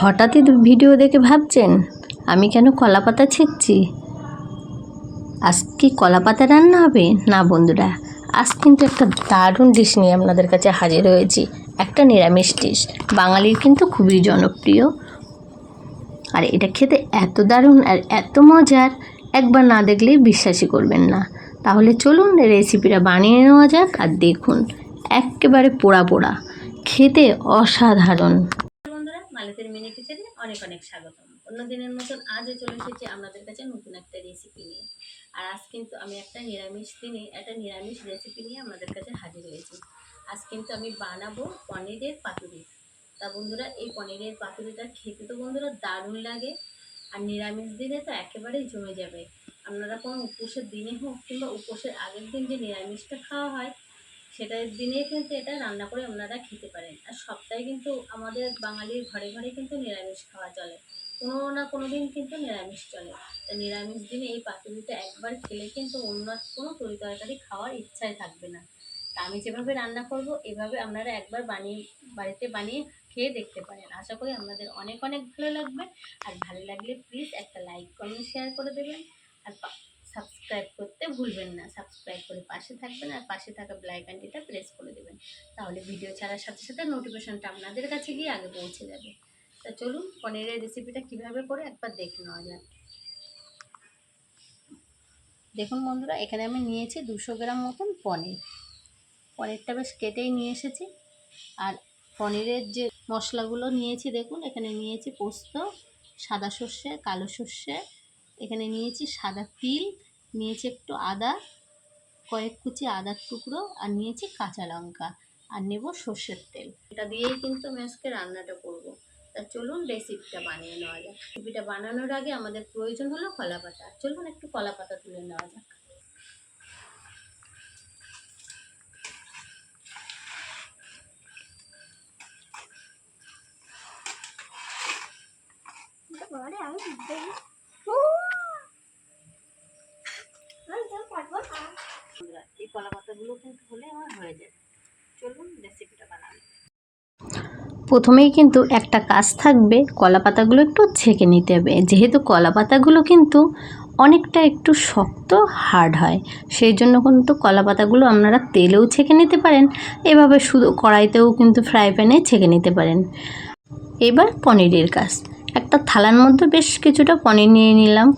হঠাৎই ভিডিও দেখে ভাবছেন, আমি কেন কলা পাতা ছেঁকছি? আজ কি কলা পাতা রান্না হবে? না বন্ধুরা, আজ কিন্তু একটা দারুণ ডিশ নিয়ে আপনাদের কাছে হাজির হয়েছি, একটা নিরামিষ ডিশ বাঙালির কিন্তু খুবই জনপ্রিয়। আর এটা খেতে এত দারুণ আর এত মজার, একবার না দেখলেই বিশ্বাসই করবেন না। তাহলে চলুন রেসিপিটা বানিয়ে নেওয়া যাক আর দেখুন, একেবারে পোড়া পোড়া, খেতে অসাধারণ। মালিতের মিনি কিচেনে অনেক অনেক স্বাগতম। অন্য দিনের মতন আজও চলে এসেছি আপনাদের কাছে নতুন একটা রেসিপি নিয়ে। আর আজ কিন্তু আমি একটা নিরামিষ দিনে, একটা নিরামিষ রেসিপি নিয়ে আপনাদের কাছে হাজির হয়েছি। আজ কিন্তু আমি বানাবো পনিরের পাতুরি। তা বন্ধুরা, এই পনিরের পাতুরিটা খেতে তো বন্ধুরা দারুণ লাগে। আর নিরামিষ দিনে তো একেবারেই জমে যাবে। আপনারা কোনো উপোসের দিনে হোক কিংবা উপোসের আগের দিন যে নিরামিষটা খাওয়া হয় সেটার দিনে কিন্তু এটা রান্না করে আপনারা খেতে পারেন। আর সপ্তাহে কিন্তু আমাদের বাঙালির ঘরে ঘরে কিন্তু নিরামিষ খাওয়া চলে। কোনো না কোনো দিন কিন্তু নিরামিষ চলে। তা নিরামিষ দিনে এই পাতুরিটা একবার খেলে কিন্তু অন্য কোনো তরি তরকারি খাওয়ার ইচ্ছাই থাকবে না। তা আমি যেভাবে রান্না করব, এভাবে আপনারা একবার বানিয়ে, বাড়িতে বানিয়ে খেয়ে দেখতে পারেন। আশা করি আপনাদের অনেক অনেক ভালো লাগবে। আর ভালো লাগলে প্লিজ একটা লাইক কমেন্ট শেয়ার করে দেবেন। আর সাবস্ক্রাইব করতে ভুলবেন না। সাবস্ক্রাইব করে পাশে থাকবেন আর পাশে থাকা ব্লাইক আইকনটা প্রেস করে দেবেন। তাহলে ভিডিও ছাড়ার সাথে সাথে নোটিফিকেশনটা আপনাদের কাছে গিয়ে আগে পৌঁছে যাবে। তা চলুন, পনিরের রেসিপিটা কীভাবে করে একবার দেখে নেওয়া যাক। দেখুন বন্ধুরা, এখানে আমি নিয়েছি দুশো গ্রাম মতন পনির। পনিরটা বেশ কেটেই নিয়ে এসেছি। আর পনিরের যে মশলাগুলো নিয়েছি, দেখুন, এখানে নিয়েছি পোস্ত, সাদা সর্ষে, কালো সর্ষে, এখানে নিয়েছি সাদা তিল নিয়েছি একটু আদা কয়েক কুচি আদার টুকরো আর নিয়েছি কাঁচা লঙ্কা আর নেব সর্ষের তেল। এটা দিয়েই কিন্তু আমি আজকে রান্নাটা করব। তা চলুন রেসিপিটা বানিয়ে নেওয়া যাক। রেসিপিটা বানানোর আগে আমাদের প্রয়োজন হলো কলা পাতা। চলুন একটু কলা পাতা তুলে নেওয়া যাক। বন্ধুরা, এই কলা পাতাগুলো কিন্তু হলে আমার হয়ে যাবে। চলুন রেসিপিটা বানানো প্রথমেই কিন্তু একটা কাজ থাকবে কলা পাতাগুলো একটু ছেঁকে নিতে হবে। যেহেতু কলা পাতাগুলো কিন্তু অনেকটা একটু শক্ত হার্ড হয়। সেই জন্য কিন্তু কলা পাতাগুলো আপনারা তেলেও ছেঁকে নিতে পারেন, এভাবে শুধু কড়াইতেও কিন্তু ফ্রাই প্যানে ছেঁকে নিতে পারেন। এবার পনিরের কাজ। একটা থালার মধ্যে বেশ কিছুটা পনির নিয়ে নিলাম।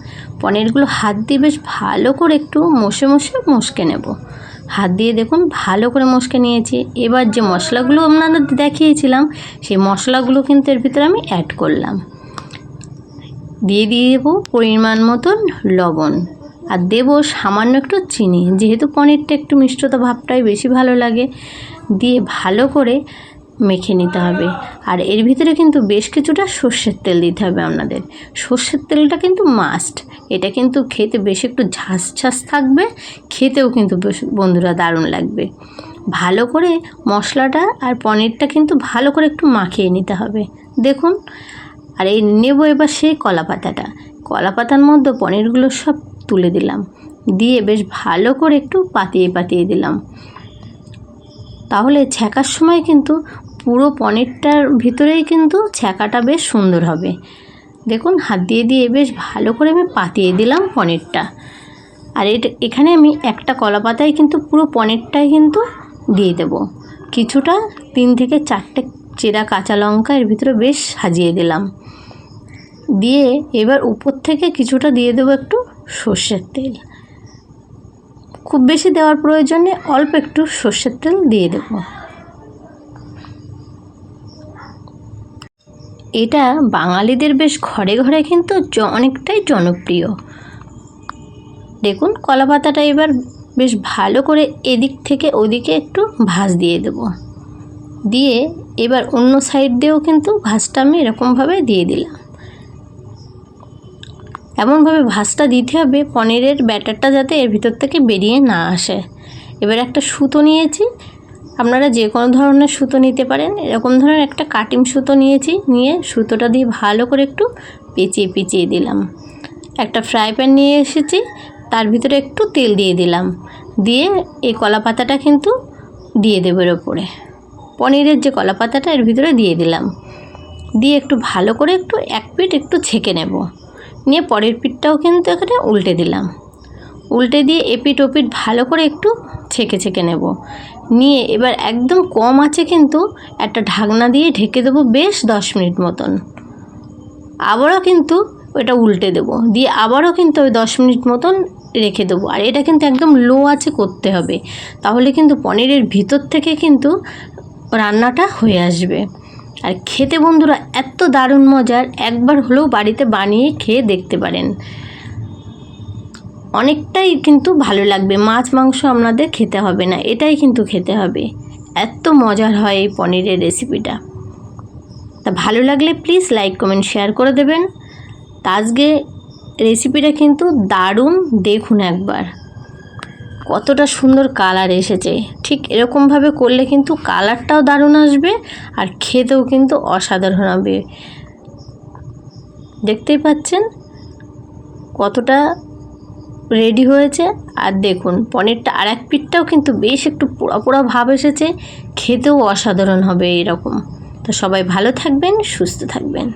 পনিরগুলো হাত দিয়ে বেশ ভালো করে একটু মশে মশে মশকে নেব। হাত দিয়ে দেখুন ভালো করে মশকে নিয়েছি। এবার যে মশলাগুলো আপনাদের দেখিয়েছিলাম, সেই মশলাগুলো কিন্তু এর ভিতরে আমি অ্যাড করলাম। দিয়ে দিয়ে দেবো পরিমাণ মতন লবণ। আর দেবো সামান্য একটু চিনি, যেহেতু পনিরটা একটু মিষ্টতা ভাবটাই বেশি ভালো লাগে। দিয়ে ভালো করে মেখে নিতে হবে। আর এর ভিতরে কিন্তু বেশ কিছুটা সর্ষের তেল দিতে হবে আপনাদের। সর্ষের তেলটা কিন্তু মাস্ট এটা কিন্তু খেতে বেশ একটু ঝাঁস ঝাঁস থাকবে, খেতেও কিন্তু বেশ বন্ধুরা দারুণ লাগবে। ভালো করে মশলাটা আর পনিরটা কিন্তু ভালো করে একটু মাখিয়ে নিতে হবে। দেখুন, আর এই নেব এবার সেই কলা পাতাটা কলা পাতার মধ্যে পনিরগুলো সব তুলে দিলাম। দিয়ে বেশ ভালো করে একটু পাতিয়ে পাতিয়ে দিলাম। তাহলে ছ্যাঁকার সময় কিন্তু পুরো পনিরটার ভিতরেই কিন্তু ছ্যাঁকাটা বেশ সুন্দর হবে। দেখুন, হাত দিয়ে দিয়ে বেশ ভালো করে আমি পাতিয়ে দিলাম পনিরটা। আর এটা, এখানে আমি একটা কলা পাতায় কিন্তু পুরো পনিরটাই কিন্তু দিয়ে দেব। কিছুটা তিন থেকে চারটে চেরা কাঁচা লঙ্কা এর ভিতরে বেশ সাজিয়ে দিলাম। দিয়ে এবার উপর থেকে কিছুটা দিয়ে দেবো একটু সর্ষের তেল। খুব বেশি দেওয়ার প্রয়োজনে অল্প একটু সর্ষের তেল দিয়ে দেবো। এটা বাঙালিদের বেশ ঘরে ঘরে কিন্তু অনেকটাই জনপ্রিয়। দেখুন কলা পাতাটা এবার বেশ ভালো করে এদিক থেকে ওদিকে একটু ভাঁজ দিয়ে দেবো। দিয়ে এবার অন্য সাইড দিয়েও কিন্তু ভাঁজটা আমি এরকমভাবে দিয়ে দিলাম। এমনভাবে ভাঁজটা দিতে হবে, পনিরের ব্যাটারটা যাতে এর ভিতর থেকে বেরিয়ে না আসে। এবার একটা সুতো নিয়েছি আপনারা যে কোনো ধরনের সুতো নিতে পারেন। এরকম ধরনের একটা কাটিং সুতো নিয়েছি, নিয়ে সুতোটা দিয়ে ভালো করে একটু পেঁচিয়ে পেঁচিয়ে দিলাম। একটা ফ্রাই প্যান নিয়ে এসেছি, তার ভিতরে একটু তেল দিয়ে দিলাম। দিয়ে এই কলা পাতাটা কিন্তু দিয়ে দেবো এর ওপরে। পনিরের যে কলা পাতাটা এর ভিতরে দিয়ে দিলাম। দিয়ে একটু ভালো করে একটু এক পিঠ একটু ছেঁকে নেব। নিয়ে পরের পিঠটাও কিন্তু এখানে উল্টে দিলাম। উল্টে দিয়ে এপিট ওপিট ভালো করে একটু ছেঁকে ছেঁকে নেব। নিয়ে এবার একদম কম আছে কিন্তু একটা ঢাকনা দিয়ে ঢেকে দেবো বেশ দশ মিনিট মতন। আবারও কিন্তু ওটা উল্টে দেবো। দিয়ে আবারও কিন্তু ওই দশ মিনিট মতন রেখে দেবো। আর এটা কিন্তু একদম লো আছে করতে হবে। তাহলে কিন্তু পনিরের ভিতর থেকে কিন্তু রান্নাটা হয়ে আসবে। আর খেতে বন্ধুরা, এত দারুণ মজার। একবার হলেও বাড়িতে বানিয়ে খেয়ে দেখতে পারেন। অনেকটাই কিন্তু ভালো লাগবে। মাছ, মাংস আপনাদের খেতে হবে না, এটাই কিন্তু খেতে হবে। এত মজার হয় এই পনিরের রেসিপিটা তা ভালো লাগলে প্লিজ লাইক কমেন্ট শেয়ার করে দেবেন। তা আজকে রেসিপিটা কিন্তু দারুণ, দেখুন একবার। কতটা সুন্দর কালার এসেছে। ঠিক এরকমভাবে করলে কিন্তু কালারটাও দারুণ আসবে আর খেতেও কিন্তু অসাধারণ হবে। দেখতেই পাচ্ছেন? কতটা রেডি হয়েছে। আর দেখুন, পনিরটা আর এক পিঠটাও কিন্তু বেশ একটু পোড়া পোড়া ভাব এসেছে। খেতেও অসাধারণ হবে এরকম তো সবাই ভালো থাকবেন, সুস্থ থাকবেন।